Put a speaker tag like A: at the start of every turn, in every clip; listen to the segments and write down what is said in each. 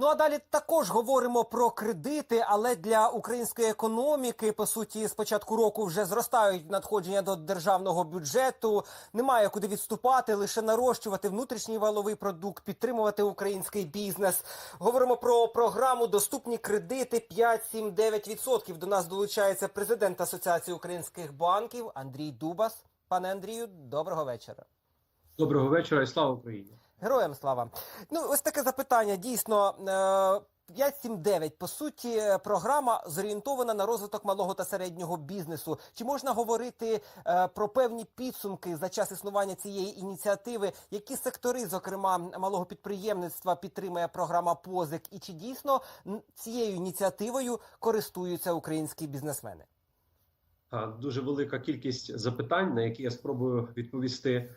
A: Ну а далі також говоримо про кредити, але для української економіки, по суті, з початку року вже зростають надходження до державного бюджету. Немає куди відступати, лише нарощувати внутрішній валовий продукт, підтримувати український бізнес. Говоримо про програму Доступні кредити 5-7-9%. До нас долучається президент Асоціації українських банків Андрій Дубас. Пане Андрію, доброго вечора.
B: Доброго вечора і слава Україні.
A: Героям слава. Ну, ось таке запитання. Дійсно, е, 579, по суті, е, програма зорієнтована на розвиток малого та середнього бізнесу. Чи можна говорити е, про певні підсумки за час існування цієї ініціативи? Які сектори, зокрема малого підприємництва, підтримує програма позик? І чи дійсно цією ініціативою користуються українські бізнесмени?
B: Дуже велика кількість запитань, на які я спробую відповісти.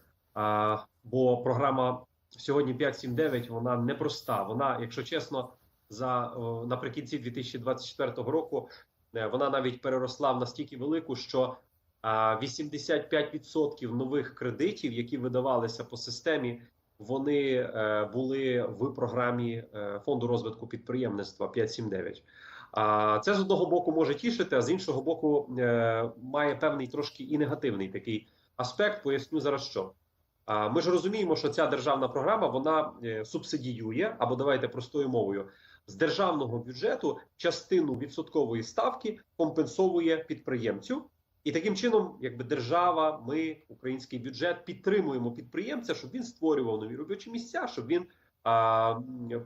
B: Бо програма сьогодні 579, вона непроста. Вона, якщо чесно, за наприкінці 2024 року е, вона навіть переросла в настільки велику, що а, 85% нових кредитів, які видавалися по системі, вони е, були в програмі е, фонду розвитку підприємництва 579. А це з одного боку може тішити, а з іншого боку, має певний трошки і негативний такий аспект. Поясню зараз що. Ми ж розуміємо, що ця державна програма вона е, субсидіює або давайте простою мовою з державного бюджету частину відсоткової ставки компенсовує підприємцю. І таким чином, якби держава, ми, український бюджет, підтримуємо підприємця, щоб він створював нові робочі місця, щоб він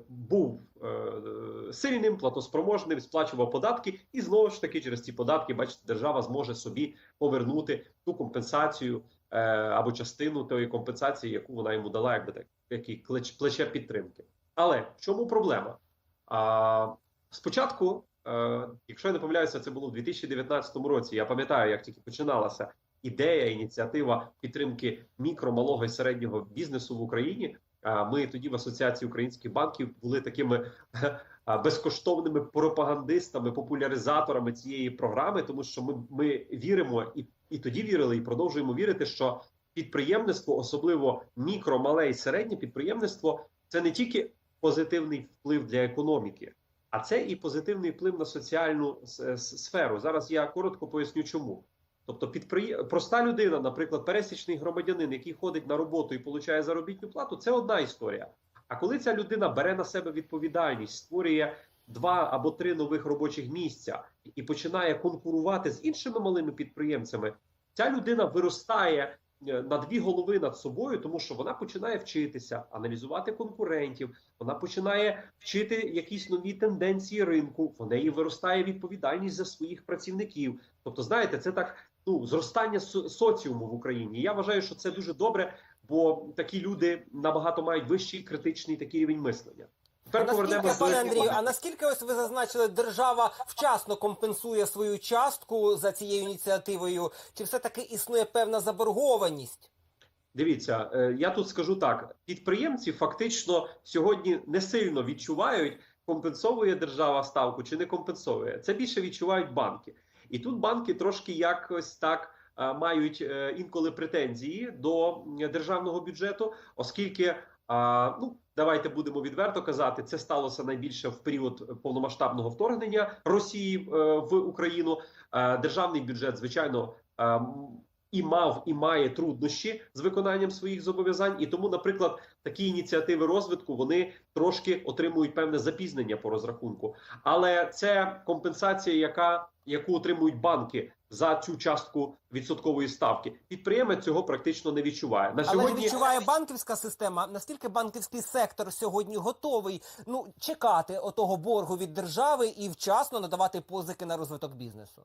B: був е, сильним, платоспроможним, сплачував податки, і знову ж таки через ці податки, бачите, держава зможе собі повернути ту компенсацію е, або частину тої компенсації, яку вона йому дала, якби так, клеч, плече підтримки. Але в чому проблема? А, спочатку, е, якщо я не помиляюся, це було в 2019 році. Я пам'ятаю, як тільки починалася ідея, ініціатива підтримки мікро, малого і середнього бізнесу в Україні. Ми тоді в Асоціації українських банків були такими безкоштовними пропагандистами, популяризаторами цієї програми, тому що ми, ми віримо і, і тоді вірили, і продовжуємо вірити, що підприємництво, особливо мікро, мале і середнє підприємництво, це не тільки позитивний вплив для економіки, а це і позитивний вплив на соціальну сферу. Зараз я коротко поясню, чому. Тобто, підприє... проста людина, наприклад, пересічний громадянин, який ходить на роботу і получає заробітну плату, це одна історія. А коли ця людина бере на себе відповідальність, створює два або три нових робочих місця і починає конкурувати з іншими малими підприємцями, ця людина виростає е, на дві голови над собою, тому що вона починає вчитися, аналізувати конкурентів, вона починає вчити якісь нові тенденції ринку. В неї виростає відповідальність за своїх працівників. Тобто, знаєте, це так ну зростання соціуму в Україні. Я вважаю, що це дуже добре, бо такі люди набагато мають вищий критичний такий рівень мислення.
A: А
B: Тепер
A: наскільки, пане Андрію, а наскільки ось ви зазначили, держава вчасно компенсує свою частку за цією ініціативою? Чи все таки існує певна заборгованість?
B: Дивіться, е, я тут скажу так: підприємці фактично сьогодні не сильно відчувають, компенсовує держава ставку чи не компенсовує. Це більше відчувають банки. І тут банки трошки якось так е, мають е, інколи претензії до державного бюджету, оскільки. Ну, давайте будемо відверто казати, це сталося найбільше в період повномасштабного вторгнення Росії е, в Україну. Е, державний бюджет, звичайно, е, і мав і має труднощі з виконанням своїх зобов'язань, і тому, наприклад, такі ініціативи розвитку вони трошки отримують певне запізнення по розрахунку. Але це компенсація, яка яку отримують банки за цю частку відсоткової ставки. Підприємець цього практично не відчуває. На
A: Але
B: сьогодні
A: відчуває банківська система. Наскільки банківський сектор сьогодні готовий ну чекати отого боргу від держави і вчасно надавати позики на розвиток бізнесу?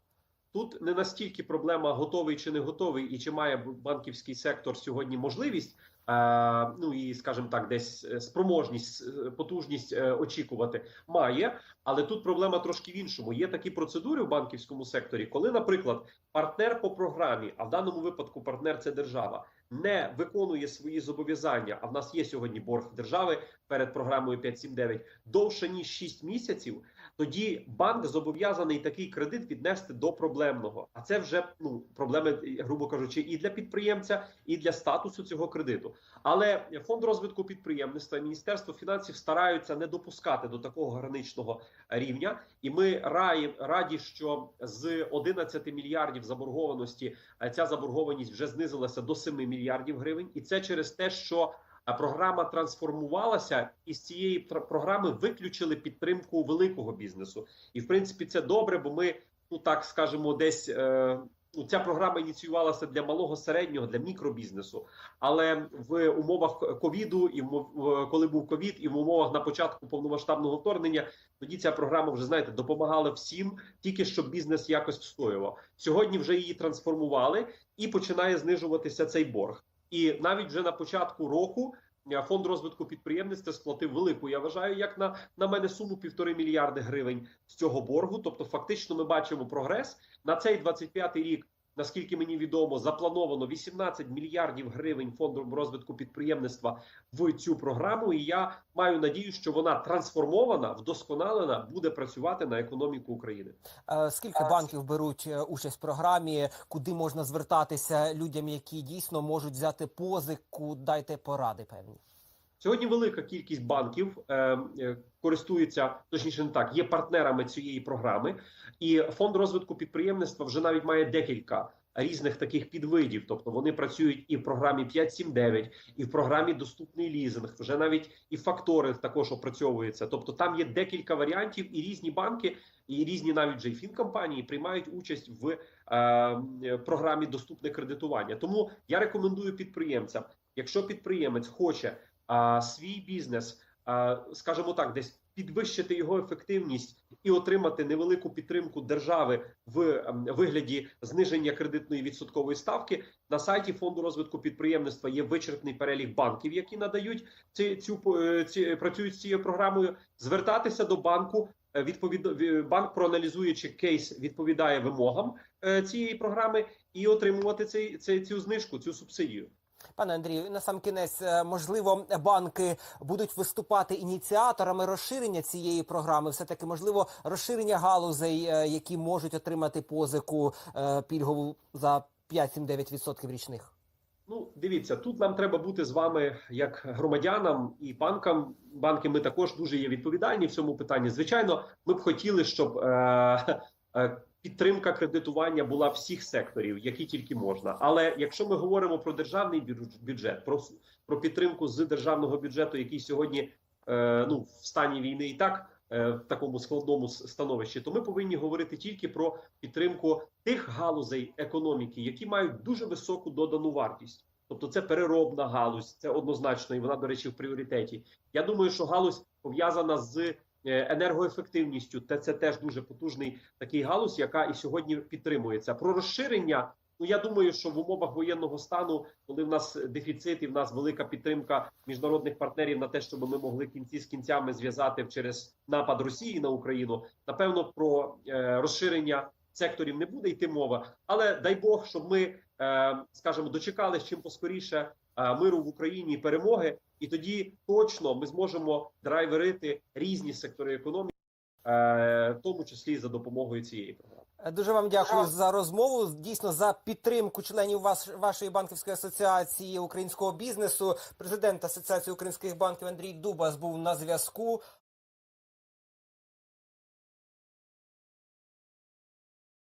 B: Тут не настільки проблема готовий чи не готовий, і чи має банківський сектор сьогодні можливість, е, ну і скажімо так, десь е, спроможність, е, потужність очікувати має. Але тут проблема трошки в іншому. Є такі процедури в банківському секторі, коли, наприклад, партнер по програмі, а в даному випадку партнер це держава, не виконує свої зобов'язання, а в нас є сьогодні борг держави перед програмою 5.7.9, довше ніж 6 місяців, тоді банк зобов'язаний такий кредит віднести до проблемного. А це вже ну проблеми, грубо кажучи, і для підприємця, і для статусу цього кредиту. Але фонд розвитку підприємництва і міністерство фінансів стараються не допускати до такого граничного рівня. І ми раді, що з 11 мільярдів заборгованості е, ця заборгованість вже знизилася до 7 мільярдів гривень, і це через те, що програма трансформувалася, і з цієї програми виключили підтримку великого бізнесу. І в принципі це добре, бо ми, ну так скажемо, десь е, ця програма ініціювалася для малого середнього, для мікробізнесу. Але в умовах ковіду, і коли був ковід, і в умовах на початку повномасштабного вторгнення, тоді ця програма вже знаєте допомагала всім, тільки щоб бізнес якось встоював. Сьогодні вже її трансформували і починає знижуватися цей борг. І навіть вже на початку року фонд розвитку підприємництва сплатив велику. Я вважаю, як на, на мене суму півтори мільярди гривень з цього боргу. Тобто, фактично, ми бачимо прогрес на цей 25-й рік. Наскільки мені відомо, заплановано 18 мільярдів гривень фондом розвитку підприємництва в цю програму. І я маю надію, що вона трансформована, вдосконалена, буде працювати на економіку України.
A: Е, Скільки банків беруть е, участь в програмі? Куди можна звертатися людям, які дійсно можуть взяти позику? Дайте поради певні.
B: Сьогодні велика кількість банків е, е, користуються, точніше не так, є партнерами цієї програми, і фонд розвитку підприємництва вже навіть має декілька різних таких підвидів. Тобто вони працюють і в програмі 5.7.9, і в програмі доступний лізинг. Вже навіть і факторинг також опрацьовується. Тобто там є декілька варіантів, і різні банки, і різні навіть вже й фінкомпанії приймають участь в е, програмі доступне кредитування. Тому я рекомендую підприємцям, якщо підприємець хоче а, свій бізнес, а, скажімо так, десь підвищити його ефективність і отримати невелику підтримку держави в ем, вигляді зниження кредитної відсоткової ставки. На сайті фонду розвитку підприємництва є вичерпний перелік банків, які надають ці, цю е, ці працюють з цією програмою. Звертатися до банку. е, Відповід банк, проаналізуючи кейс, відповідає вимогам е, цієї програми і отримувати цей, цей цю знижку, цю субсидію.
A: Пане Андрію, на сам кінець, е, можливо, банки будуть виступати ініціаторами розширення цієї програми. Все таки, можливо, розширення галузей, е, які можуть отримати позику е, пільгову за 5-7-9% річних.
B: Ну, дивіться, тут нам треба бути з вами як громадянам і банкам. Банки ми також дуже є відповідальні в цьому питанні. Звичайно, ми б хотіли, щоб е, підтримка кредитування була всіх секторів, які тільки можна. Але якщо ми говоримо про державний бюджет, про, про підтримку з державного бюджету, який сьогодні е, ну в стані війни і так е, в такому складному становищі, то ми повинні говорити тільки про підтримку тих галузей економіки, які мають дуже високу додану вартість. Тобто це переробна галузь, це однозначно, і вона, до речі, в пріоритеті. Я думаю, що галузь пов'язана з енергоефективністю, та це теж дуже потужний такий галузь, яка і сьогодні підтримується. Про розширення. Ну я думаю, що в умовах воєнного стану, коли в нас дефіцит і в нас велика підтримка міжнародних партнерів на те, щоб ми могли кінці з кінцями зв'язати через напад Росії на Україну, напевно, про е, розширення секторів не буде йти мова. Але дай Бог, щоб ми, е, скажімо, дочекались чим поскоріше е, миру в Україні і перемоги, і тоді точно ми зможемо драйверити різні сектори економіки, е, в тому числі за допомогою цієї програми.
A: Е, Дуже вам дякую за розмову. Дійсно за підтримку членів вашої банківської асоціації українського бізнесу. Президент Асоціації українських банків Андрій Дубас був на зв'язку.